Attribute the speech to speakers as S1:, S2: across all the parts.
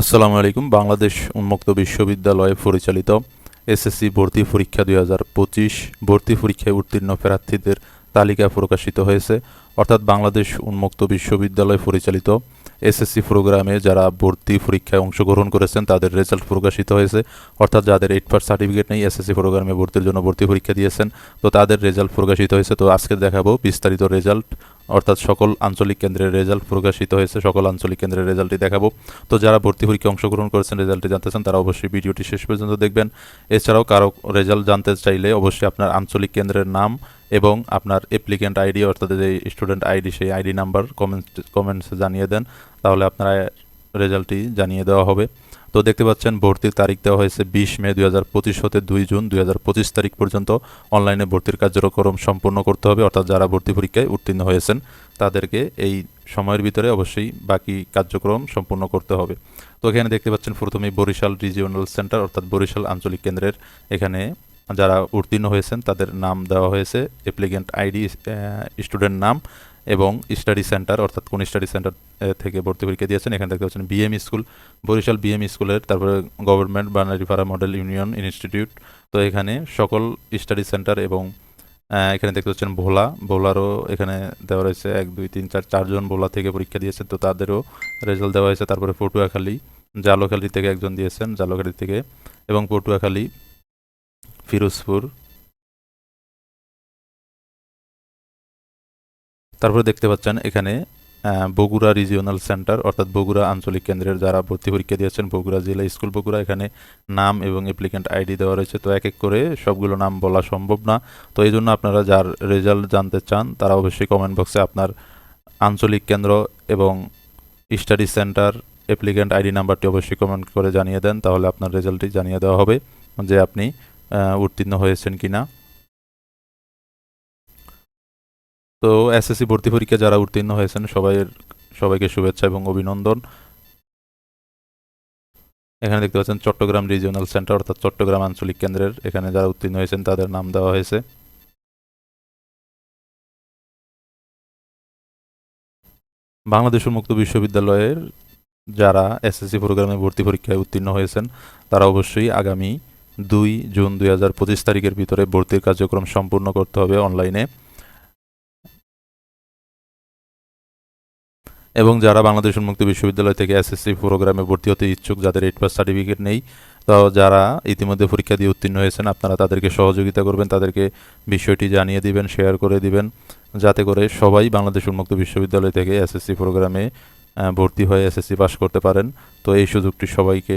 S1: আসসালামু আলাইকুম, বাংলাদেশ উন্মুক্ত বিশ্ববিদ্যালয়ে পরিচালিত এসএসসি ভর্তি পরীক্ষা দুই হাজার পঁচিশ ভর্তি পরীক্ষায় উত্তীর্ণ প্রার্থীদের তালিকা প্রকাশিত হয়েছে। অর্থাৎ বাংলাদেশ উন্মুক্ত বিশ্ববিদ্যালয় পরিচালিত এসএসসি প্রোগ্রামে যারা ভর্তি পরীক্ষায় অংশগ্রহণ করেছেন, তাদের রেজাল্ট প্রকাশিত হয়েছে। অর্থাৎ যাদের এইট পাস সার্টিফিকেট নেই, এসএসসি প্রোগ্রামে ভর্তির জন্য ভর্তি পরীক্ষা দিয়েছেন, তো তাদের রেজাল্ট প্রকাশিত হয়েছে। তো আজকে দেখাবো বিস্তারিত রেজাল্ট অর্থাৎ সকল আঞ্চলিক কেন্দ্রের রেজাল্ট প্রকাশিত হয়েছে, সকল আঞ্চলিক কেন্দ্রের রেজাল্টটি দেখাবো। তো যারা ভর্তি পরীক্ষায় অংশগ্রহণ করেছেন, রেজাল্টটি জানতে চান, তারা অবশ্যই ভিডিওটি শেষ পর্যন্ত দেখবেন। এছাড়াও কারও রেজাল্ট জানতে চাইলে অবশ্যই আপনার আঞ্চলিক কেন্দ্রের নাম এবং আপনার অ্যাপ্লিকেন্ট আইডি অর্থাৎ যে স্টুডেন্ট আইডি সেই আইডি নাম্বার কমেন্ট কমেন্টসে জানিয়ে দেন। তাহলে আপনারা রেজাল্টটি জানিয়ে দেওয়া হবে। তো দেখতে পাচ্ছেন, ভর্তির তারিখ দেওয়া হয়েছে বিশ মে দুই হাজার পঁচিশ হতে দুই জুন দুই হাজার পঁচিশ তারিখ পর্যন্ত। অনলাইনে ভর্তির কার্যক্রম সম্পূর্ণ করতে হবে, অর্থাৎ যারা ভর্তি পরীক্ষায় উত্তীর্ণ হয়েছেন, তাদেরকে এই সময়ের ভিতরে অবশ্যই বাকি কার্যক্রম সম্পূর্ণ করতে হবে। তো এখানে দেখতে পাচ্ছেন প্রথমেই বরিশাল রিজিওনাল সেন্টার, অর্থাৎ বরিশাল আঞ্চলিক কেন্দ্রের এখানে যারা উত্তীর্ণ হয়েছেন, তাদের নাম দেওয়া হয়েছে, অ্যাপ্লিকেন্ট আইডি স্টুডেন্ট নাম এবং স্টাডি সেন্টার, অর্থাৎ কোন স্টাডি সেন্টার থেকে ভর্তি পরীক্ষা দিয়েছেন। এখানে দেখতে পাচ্ছেন বিএম স্কুল, বরিশাল বিএম স্কুলের, তারপরে government Banaripara model union institute. তো এখানে সকল স্টাডি সেন্টার এবং এখানে দেখতে পাচ্ছেন ভোলা, ভোলারও এখানে দেওয়া রয়েছে এক, দুই, তিন, চার, চারজন ভোলা থেকে পরীক্ষা দিয়েছে তো তাদেরও রেজাল্ট দেওয়া হয়েছে। তারপরে পটুয়াখালী, জালোখালী থেকে একজন দিয়েছেন, জালোখালী থেকে। এবং পটুয়াখালী, ফিরোজপুর তারপরে দেখতে পাচ্ছেন এখানে বগুড়া রিজিওনাল সেন্টার অর্থাৎ বগুড়া আঞ্চলিক কেন্দ্রের যারা ভর্তি পরীক্ষা দিয়েছেন, বগুড়া জেলা স্কুল বগুড়া, এখানে নাম এবং অ্যাপ্লিকেন্ট আইডি দেওয়া রয়েছে। তো এক এক করে সবগুলো নাম বলা সম্ভব না। তো এই জন্য আপনারা যার রেজাল্ট জানতে চান, তারা অবশ্যই কমেন্ট বক্সে আপনার আঞ্চলিক কেন্দ্র এবং স্টাডি সেন্টার অ্যাপ্লিকেন্ট আইডি নাম্বারটি অবশ্যই কমেন্ট করে জানিয়ে দেন, তাহলে আপনার রেজাল্টটি জানিয়ে দেওয়া হবে যে আপনি উত্তীর্ণ হয়েছেন কিনা। তো এসএসসি ভর্তি পরীক্ষা যারা উত্তীর্ণ হয়েছেন সবাই সবাইকে শুভেচ্ছা এবং অভিনন্দন। এখানে দেখতে পাচ্ছেন চট্টগ্রাম রিজিওনাল সেন্টার অর্থাৎ চট্টগ্রাম আঞ্চলিক কেন্দ্রের। এখানে যারা উত্তীর্ণ হয়েছেন, তাদের নাম দেওয়া হয়েছে। বাংলাদেশ মুক্ত বিশ্ববিদ্যালয়ের যারা এসএসসি প্রোগ্রামে ভর্তি পরীক্ষায় উত্তীর্ণ হয়েছেন, তারা অবশ্যই আগামী দুই জুন দুই হাজার পঁচিশ তারিখের ভিতরে ভর্তির কার্যক্রম সম্পূর্ণ করতে হবে অনলাইনে। এবং যারা বাংলাদেশ উন্মুক্ত বিশ্ববিদ্যালয় থেকে এসএসসি প্রোগ্রামে ভর্তি হতে ইচ্ছুক, যাদের এইট পাস সার্টিফিকেট নেই, তো যারা ইতিমধ্যে পরীক্ষা দিয়ে উত্তীর্ণ হয়েছেন, আপনারা তাদেরকে সহযোগিতা করবেন, তাদেরকে বিষয়টি জানিয়ে দিবেন শেয়ার করে দিবেন, যাতে করে সবাই বাংলাদেশ উন্মুক্ত বিশ্ববিদ্যালয় থেকে এসএসসি প্রোগ্রামে ভর্তি হয়ে এসএসসি পাস করতে পারেন। তো এই সুযোগটি সবাইকে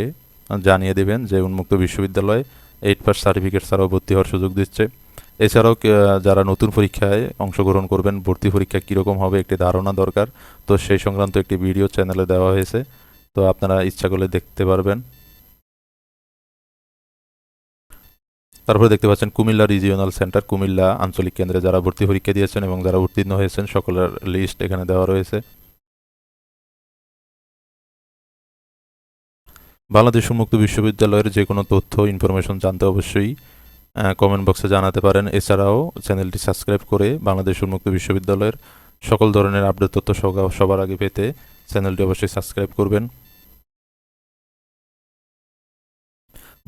S1: জানিয়ে দিবেন যে উন্মুক্ত বিশ্ববিদ্যালয় এইট পাস সার্টিফিকেট ছাড়াও ভর্তি হওয়ার সুযোগ দিচ্ছে। এছাড়াও যারা নতুন পরীক্ষায় অংশগ্রহণ করবেন, ভর্তি পরীক্ষা কীরকম হবে একটি ধারণা দরকার। তো সেই সংক্রান্ত একটি ভিডিও চ্যানেলে দেওয়া হয়েছে। তো আপনারা ইচ্ছা করলে দেখতে পারবেন। তারপরে দেখতে পাচ্ছেন কুমিল্লা রিজিওনাল সেন্টার কুমিল্লা আঞ্চলিক কেন্দ্রে যারা ভর্তি পরীক্ষা দিয়েছেন এবং যারা উত্তীর্ণ হয়েছেন, সকলের লিস্ট এখানে দেওয়া রয়েছে। বাংলাদেশ উন্মুক্ত বিশ্ববিদ্যালয়ের যে কোনো তথ্য ইনফরমেশন জানতে অবশ্যই কমেন্ট বক্সে জানাতে পারেন। এছাড়াও চ্যানেলটি সাবস্ক্রাইব করে বাংলাদেশ উন্মুক্ত বিশ্ববিদ্যালয়ের সকল ধরনের আপডেট তথ্য সবার আগে পেতে চ্যানেলটি অবশ্যই সাবস্ক্রাইব করবেন।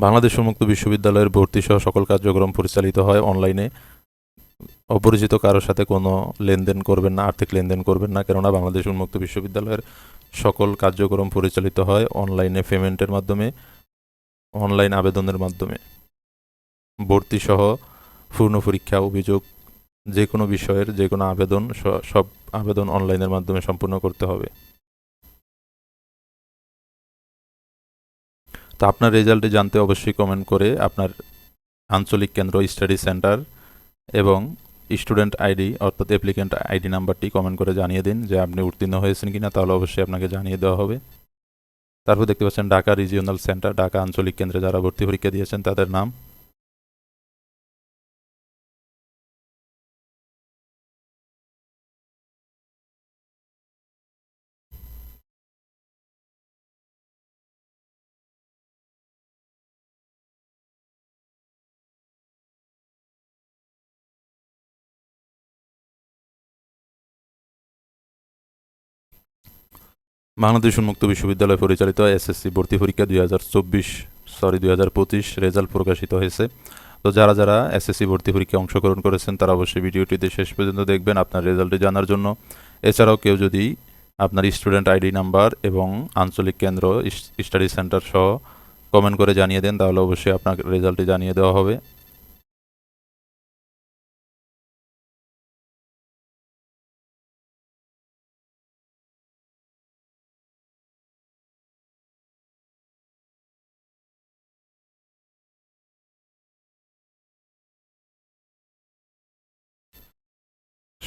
S1: বাংলাদেশ উন্মুক্ত বিশ্ববিদ্যালয়ের ভর্তি সহ সকল কার্যক্রম পরিচালিত হয় অনলাইনে অপরিচিত কারোর সাথে কোনো লেনদেন করবেন না, আর্থিক লেনদেন করবেন না, কেননা বাংলাদেশ উন্মুক্ত বিশ্ববিদ্যালয়ের সকল কার্যক্রম পরিচালিত হয় অনলাইনে পেমেন্টের মাধ্যমে অনলাইন আবেদনের মাধ্যমে। ভর্তি সহ পূর্ণ পরীক্ষা, অভিযোগ, যে কোনো বিষয়ের যে কোনো আবেদন সব আবেদন অনলাইনের মাধ্যমে সম্পূর্ণ করতে হবে। তো আপনার রেজাল্টে জানতে অবশ্যই কমেন্ট করে আপনার আঞ্চলিক কেন্দ্র স্টাডি সেন্টার এবং স্টুডেন্ট আইডি অর্থাৎ অ্যাপ্লিকেন্ট আইডি নাম্বারটি কমেন্ট করে জানিয়ে দিন যে আপনি উত্তীর্ণ হয়েছেন কিনা, তাহলে অবশ্যই আপনাকে জানিয়ে দেওয়া হবে। তারপর দেখতে পাচ্ছেন ঢাকা রিজিওনাল সেন্টার ঢাকা আঞ্চলিক কেন্দ্রে যারা ভর্তি পরীক্ষা দিয়েছেন তাদের নাম। বাংলাদেশ উন্মুক্ত বিশ্ববিদ্যালয় পরিচালিত এসএসসি ভর্তি পরীক্ষা দুই হাজার চব্বিশ সরি দুই হাজার পঁচিশ রেজাল্ট প্রকাশিত হয়েছে। তো যারা যারা এসএসসি ভর্তি পরীক্ষায় অংশগ্রহণ করেছেন, তারা অবশ্যই ভিডিওটিতে শেষ পর্যন্ত দেখবেন আপনার রেজাল্টটি জানার জন্য। এছাড়াও কেউ যদি আপনার স্টুডেন্ট আইডি নাম্বার এবং আঞ্চলিক কেন্দ্র স্টাডি সেন্টার সহ কমেন্ট করে জানিয়ে দেন, তাহলে অবশ্যই আপনার রেজাল্টটি জানিয়ে দেওয়া হবে।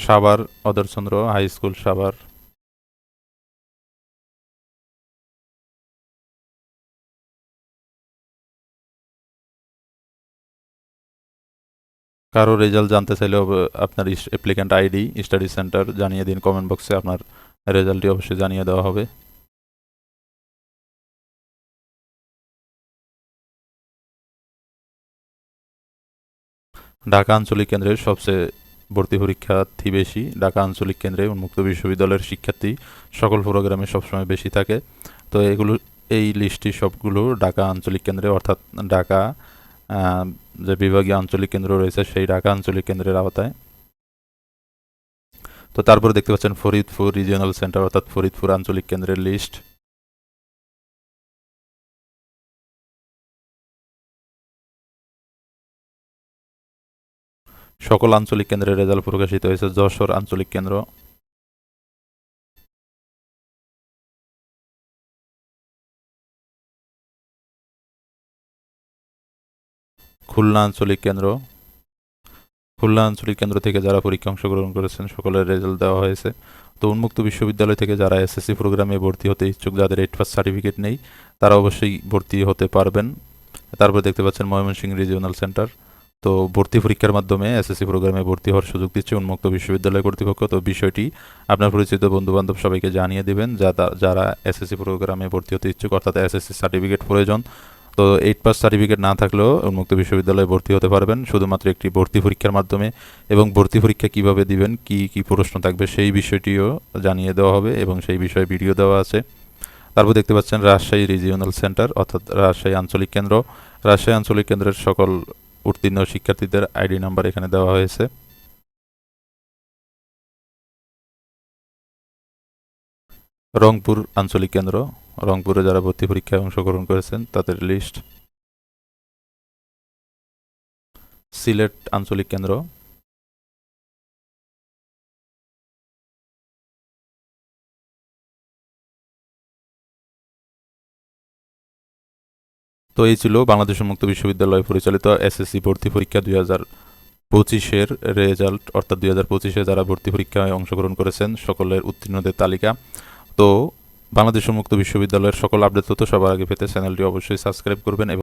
S1: Savar, Adarchandra high school Savar. কারও রেজাল্ট জানতে চাইলে আপনার অ্যাপ্লিক্যান্ট আইডি স্টাডি সেন্টার জানিয়ে দিন কমেন্ট বক্সে আপনার রেজাল্টটি অবশ্যই জানিয়ে দেওয়া হবে। ঢাকা আঞ্চলিক কেন্দ্রের সবচেয়ে ভর্তি পরীক্ষার্থী বেশি ঢাকা আঞ্চলিক কেন্দ্রে উন্মুক্ত বিশ্ববিদ্যালয়ের শিক্ষার্থী সকল প্রোগ্রামে সবসময় বেশি থাকে। তো এগুলো, এই লিস্টটি সবগুলো ঢাকা আঞ্চলিক কেন্দ্রে, অর্থাৎ ঢাকা যে বিভাগীয় আঞ্চলিক কেন্দ্র রয়েছে সেই ঢাকা আঞ্চলিক কেন্দ্রের আওতায়। তো তারপরে দেখতে পাচ্ছেন ফরিদপুর রিজিওনাল সেন্টার অর্থাৎ ফরিদপুর আঞ্চলিক কেন্দ্রের লিস্ট। সকল আঞ্চলিক কেন্দ্রের রেজাল্ট প্রকাশিত হয়েছে যশোর আঞ্চলিক কেন্দ্র। খুলনা আঞ্চলিক কেন্দ্র। খুলনা আঞ্চলিক কেন্দ্র থেকে যারা পরীক্ষা অংশগ্রহণ করেছেন, সকলের রেজাল্ট দেওয়া হয়েছে। তো উন্মুক্ত বিশ্ববিদ্যালয় থেকে যারা এসএসসি প্রোগ্রামে ভর্তি হতে ইচ্ছুক, যাদের এইট পাস সার্টিফিকেট নেই, তারা অবশ্যই ভর্তি হতে পারবেন। তারপর দেখতে পাচ্ছেন ময়মনসিংহ রিজিওনাল সেন্টার তো ভর্তি পরীক্ষার মাধ্যমে এসএসসি প্রোগ্রামে ভর্তি হওয়ার সুযোগ দিচ্ছে উন্মুক্ত বিশ্ববিদ্যালয় কর্তৃপক্ষ। তো বিষয়টি আপনার পরিচিত বন্ধু বান্ধব সবাইকে জানিয়ে দেবেন যা যারা এসএসসি প্রোগ্রামে ভর্তি হতে ইচ্ছুক, অর্থাৎ এসএসসি সার্টিফিকেট প্রয়োজন। তো এইট পাস সার্টিফিকেট না থাকলেও উন্মুক্ত বিশ্ববিদ্যালয়ে ভর্তি হতে পারবেন, শুধুমাত্র একটি ভর্তি পরীক্ষার মাধ্যমে। এবং ভর্তি পরীক্ষা কীভাবে দিবেন, কি কি প্রশ্ন থাকবে সেই বিষয়টিও জানিয়ে দেওয়া হবে এবং সেই বিষয়ে ভিডিও দেওয়া আছে। তারপর দেখতে পাচ্ছেন রাজশাহী রিজিওনাল সেন্টার অর্থাৎ রাজশাহী আঞ্চলিক কেন্দ্র। রাজশাহী আঞ্চলিক কেন্দ্রের সকল উত্তীর্ণ শিক্ষার্থীদের আইডি নাম্বার এখানে দেওয়া হয়েছে। রংপুর আঞ্চলিক কেন্দ্র। রংপুরে যারা ভর্তি পরীক্ষায় অংশগ্রহণ করেছেন, তাদের লিস্ট। সিলেট আঞ্চলিক কেন্দ্র। তো এই ছিল বাংলাদেশের মুক্ত বিশ্ববিদ্যালয় পরিচালিত এসএসসি ভর্তি পরীক্ষা দুই হাজার পঁচিশের রেজাল্ট, অর্থাৎ দুই হাজার পঁচিশে যারা ভর্তি পরীক্ষায় অংশগ্রহণ করেছেন, সকলের উত্তীর্ণদের তালিকা। তো, বাংলাদেশ মুক্ত বিশ্ববিদ্যালয়ের সকল আপডেট তথ্য সবার আগে পেতে চ্যানেলটি অবশ্যই সাবস্ক্রাইব করবেন এবং